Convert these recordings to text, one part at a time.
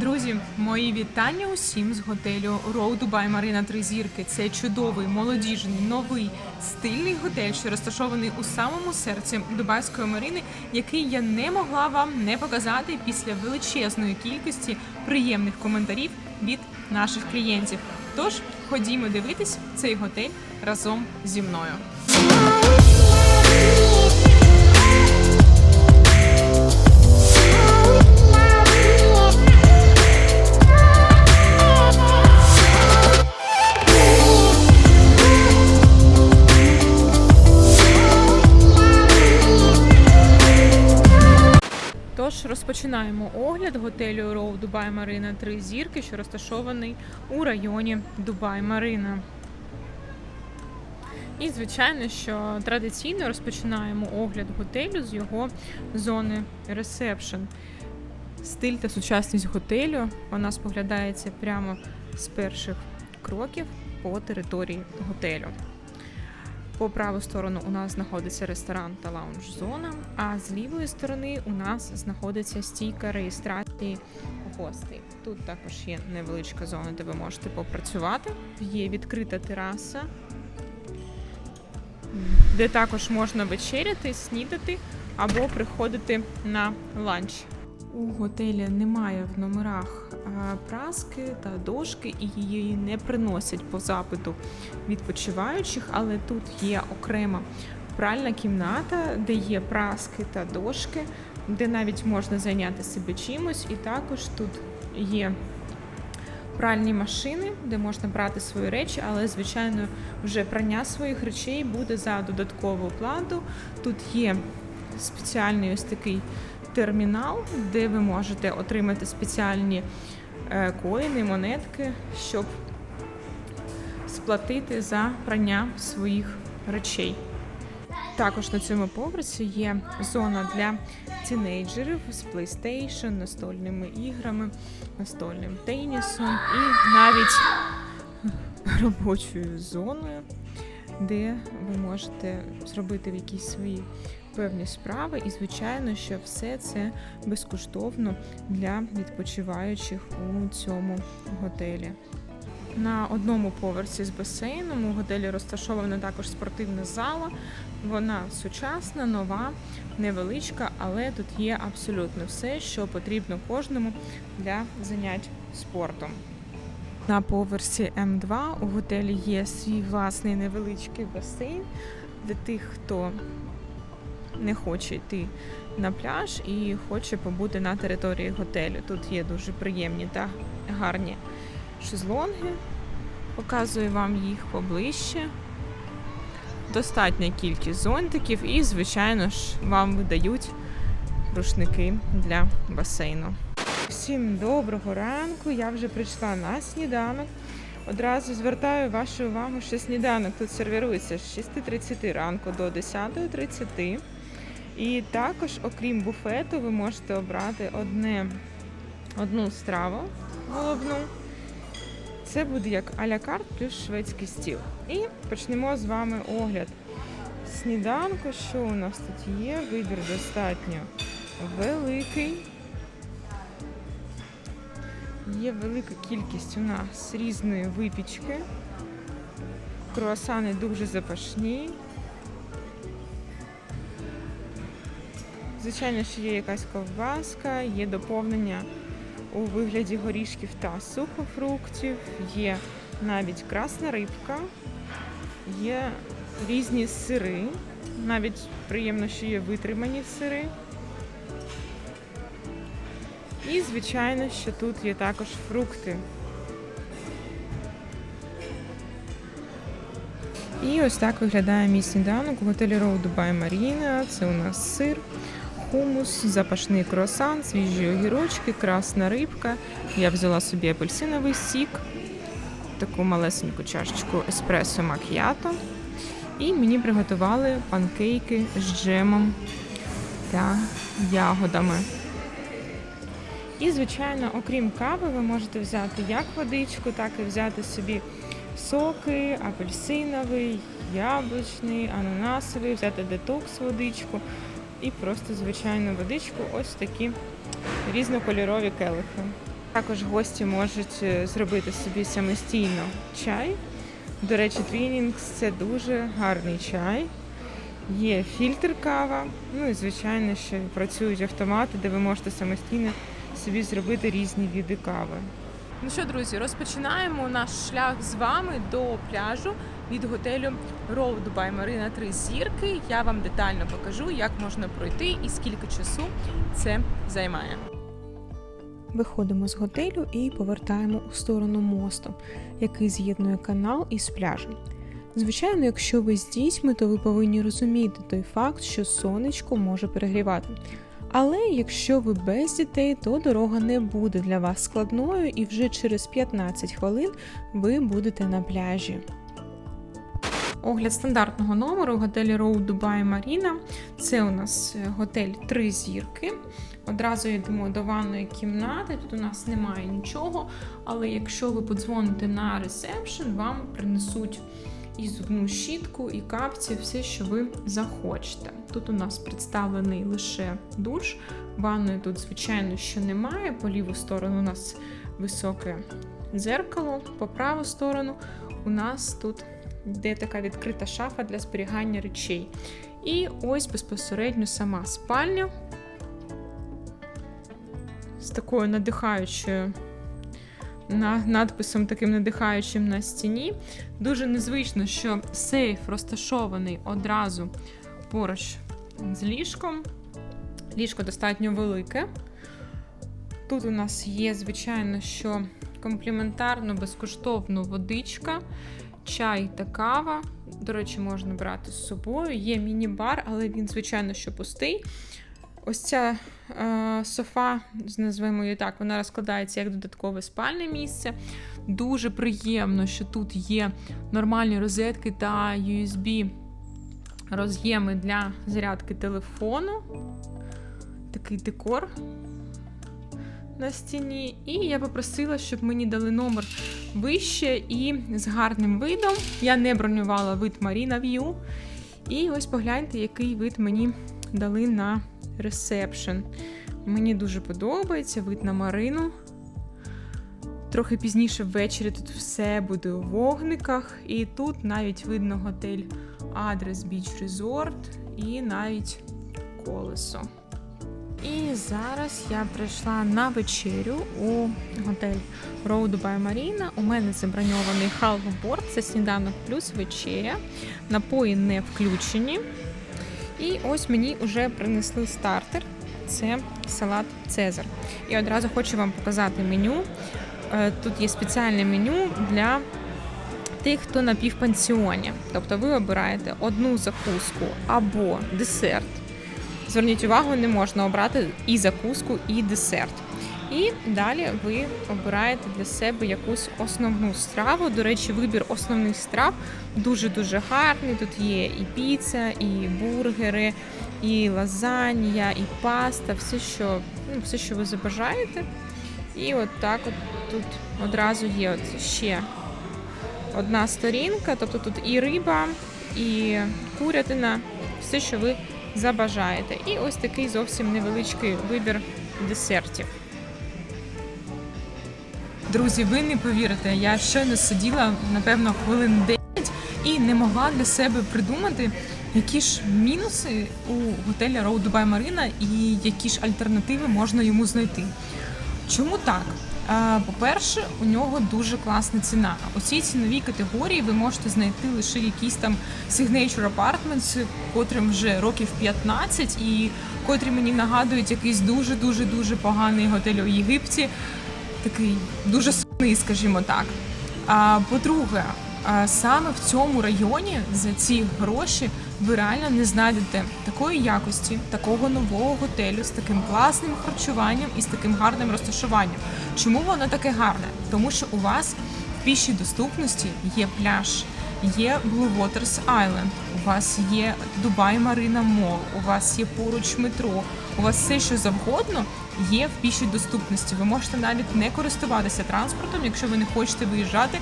Друзі, мої вітання усім з готелю Row Dubai Marina Три Зірки. Це чудовий, молодіжний, новий, стильний готель, що розташований у самому серці Дубайської марини, який я не могла вам не показати після величезної кількості приємних коментарів від наших клієнтів. Тож ходімо дивитись цей готель разом зі мною. Тож розпочинаємо огляд готелю Row Dubai Marina Три зірки, що розташований у районі Дубай Марина. І, звичайно, що традиційно розпочинаємо огляд готелю з його зони ресепшн. Стиль та сучасність готелю вона споглядається прямо з перших кроків по території готелю. По праву сторону у нас знаходиться ресторан та лаунж-зона, а з лівої сторони у нас знаходиться стійка реєстрації гостей. Тут також є невеличка зона, де ви можете попрацювати. Є відкрита тераса, де також можна вечеряти, снідати або приходити на ланч. У готелі немає в номерах праски та дошки, і її не приносять по запиту відпочиваючих, але тут є окрема пральна кімната, де є праски та дошки, де навіть можна зайняти себе чимось, і також тут є пральні машини, де можна брати свої речі, але звичайно вже прання своїх речей буде за додаткову плату. Тут є спеціальний ось такий термінал, де ви можете отримати спеціальні е, коїни, монетки, щоб сплатити за прання своїх речей. Також на цьому поверсі є зона для тінейджерів з PlayStation, настольними іграми, настольним тенісом і навіть робочою зоною, де ви можете зробити якісь свої певні справи. І, звичайно, що все це безкоштовно для відпочиваючих у цьому готелі. На одному поверсі з басейном у готелі розташована також спортивна зала. Вона сучасна, нова, невеличка, але тут є абсолютно все, що потрібно кожному для занять спортом. На поверсі М2 у готелі є свій власний невеличкий басейн для тих, хто не хоче йти на пляж і хоче побути на території готелю. Тут є дуже приємні та гарні шезлонги. Показую вам їх поближче. Достатня кількість зонтиків і, звичайно ж, вам видають рушники для басейну. Всім доброго ранку! Я вже прийшла на сніданок. Одразу звертаю вашу увагу, що сніданок тут сервірується з 6.30 ранку до 10.30. І також, окрім буфету, ви можете обрати одне, одну страву головну. Це буде як а-ля карт плюс шведський стіл. І почнемо з вами огляд сніданку. Що у нас тут є? Вибір достатньо великий. Є велика кількість у нас різної випічки. Круасани дуже запашні. Звичайно, що є якась ковбаска, є доповнення у вигляді горішків та сухофруктів, є навіть красна рибка, є різні сири, навіть приємно, що є витримані сири. І, звичайно, що тут є також фрукти. І ось так виглядає мій сніданок у готелі Row Dubai Marina. Це у нас сир, хумус, запашний круасан, свіжі огірочки, красна рибка. Я взяла собі апельсиновий сік, таку малесеньку чашечку еспресо макіато. І мені приготували панкейки з джемом та ягодами. І, звичайно, окрім кави, ви можете взяти як водичку, так і взяти собі соки, апельсиновий, яблучний, ананасовий, взяти детокс водичку і просто звичайну водичку, ось такі різнокольорові келихи. Також гості можуть е, зробити собі самостійно чай. До речі, Твінінγκс це дуже гарний чай. Є фільтр кава, ну і звичайно, що працюють автомати, де ви можете самостійно собі зробити різні види кави. Ну що, друзі, розпочинаємо наш шлях з вами до пляжу від готелю Road by Marina 3 зірки. Я вам детально покажу, як можна пройти і скільки часу це займає. Виходимо з готелю і повертаємо у сторону мосту, який з'єднує канал із пляжем. Звичайно, якщо ви з дітьми, то ви повинні розуміти той факт, що сонечко може перегрівати. Але якщо ви без дітей, то дорога не буде для вас складною, і вже через 15 хвилин ви будете на пляжі. Огляд стандартного номеру у готелі Row Dubai Marina. Це у нас е, готель три зірки. Одразу йдемо до ванної кімнати. Тут у нас немає нічого. Але якщо ви подзвоните на ресепшн, вам принесуть і зубну щітку, і капці, все, що ви захочете. Тут у нас представлений лише душ. Ванної тут, звичайно, що немає. По ліву сторону у нас високе дзеркало, по праву сторону у нас тут йде така відкрита шафа для зберігання речей. І ось безпосередньо сама спальня з такою надихаючою на надписом таким надихаючим на стіні. Дуже незвично, що сейф розташований одразу поруч з ліжком. Ліжко достатньо велике. Тут у нас є, звичайно, що компліментарно, безкоштовно водичка, чай та кава. До речі, можна брати з собою. Є міні-бар, але він, звичайно, що пустий. Ось ця е, софа, назвемо її так, вона розкладається як додаткове спальне місце. Дуже приємно, що тут є нормальні розетки та USB роз'єми для зарядки телефону. Такий декор на стіні. І я попросила, щоб мені дали номер вище і з гарним видом. Я не бронювала вид Marina View. І ось погляньте, який вид мені дали на ресепшн. Мені дуже подобається вид на Марину. Трохи пізніше ввечері тут все буде у вогниках. І тут навіть видно готель Адрес Біч Resort і навіть колесо. І зараз я прийшла на вечерю у готель Road by Marina. У мене заброньований халфборд, це сніданок плюс вечеря. Напої не включені. І ось мені вже принесли стартер. Це салат Цезар. І одразу хочу вам показати меню. Е, Тут є спеціальне меню для тих, хто на півпансіоні. Тобто ви обираєте одну закуску або десерт. Зверніть увагу, не можна обрати і закуску, і десерт. І далі ви обираєте для себе якусь основну страву. До речі, вибір основних страв дуже-дуже гарний. Тут є і піца, і бургери, і лазанья, і паста, все, що ну, все, що ви забажаєте. І от так от тут одразу є от ще одна сторінка, тобто тут і риба, і курятина, все, що ви забажаєте. І ось такий зовсім невеличкий вибір десертів. Друзі, ви не повірите, я щойно сиділа, напевно, хвилин 10 і не могла для себе придумати, які ж мінуси у готелі Road Dubai Marina і які ж альтернативи можна йому знайти. Чому так? По-перше, у нього дуже класна ціна. У цій ціновій категорії ви можете знайти лише якісь там Signature Apartments, котрим вже років 15, і котрі мені нагадують якийсь дуже дуже дуже поганий готель у Єгипті такий дуже сумний, скажімо так. А по-друге, саме в цьому районі за ці гроші ви реально не знайдете такої якості, такого нового готелю з таким класним харчуванням і з таким гарним розташуванням. Чому воно таке гарне? Тому що у вас в пішій доступності є пляж. Є Blue Waters Island, у вас є Дубай Марина Мол, у вас є поруч метро, у вас все, що завгодно, є в пішій доступності. Ви можете навіть не користуватися транспортом, якщо ви не хочете виїжджати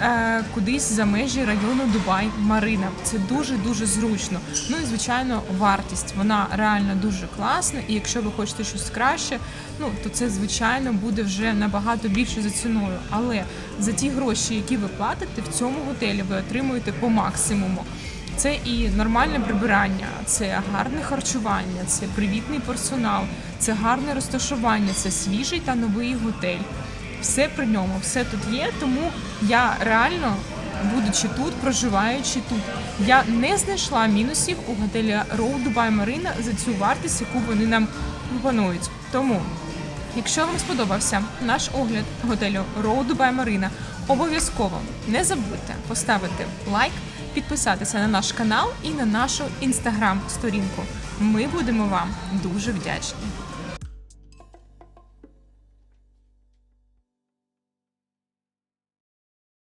е, кудись за межі району Дубай Марина. Це дуже дуже зручно. Ну і звичайно, вартість вона реально дуже класна. І якщо ви хочете щось краще, ну то це звичайно буде вже набагато більше за ціною. Але за ті гроші, які ви платите, в цьому готелі ви отримуєте по максимуму. Це і нормальне прибирання, це гарне харчування, це привітний персонал, це гарне розташування, це свіжий та новий готель. Все при ньому, все тут є. Тому я реально, будучи тут, проживаючи тут, я не знайшла мінусів у готелі Row Dubai Marina за цю вартість, яку вони нам пропонують. Тому Якщо вам сподобався наш огляд готелю Row Dubai Marina, обов'язково не забудьте поставити лайк, підписатися на наш канал і на нашу інстаграм-сторінку. Ми будемо вам дуже вдячні.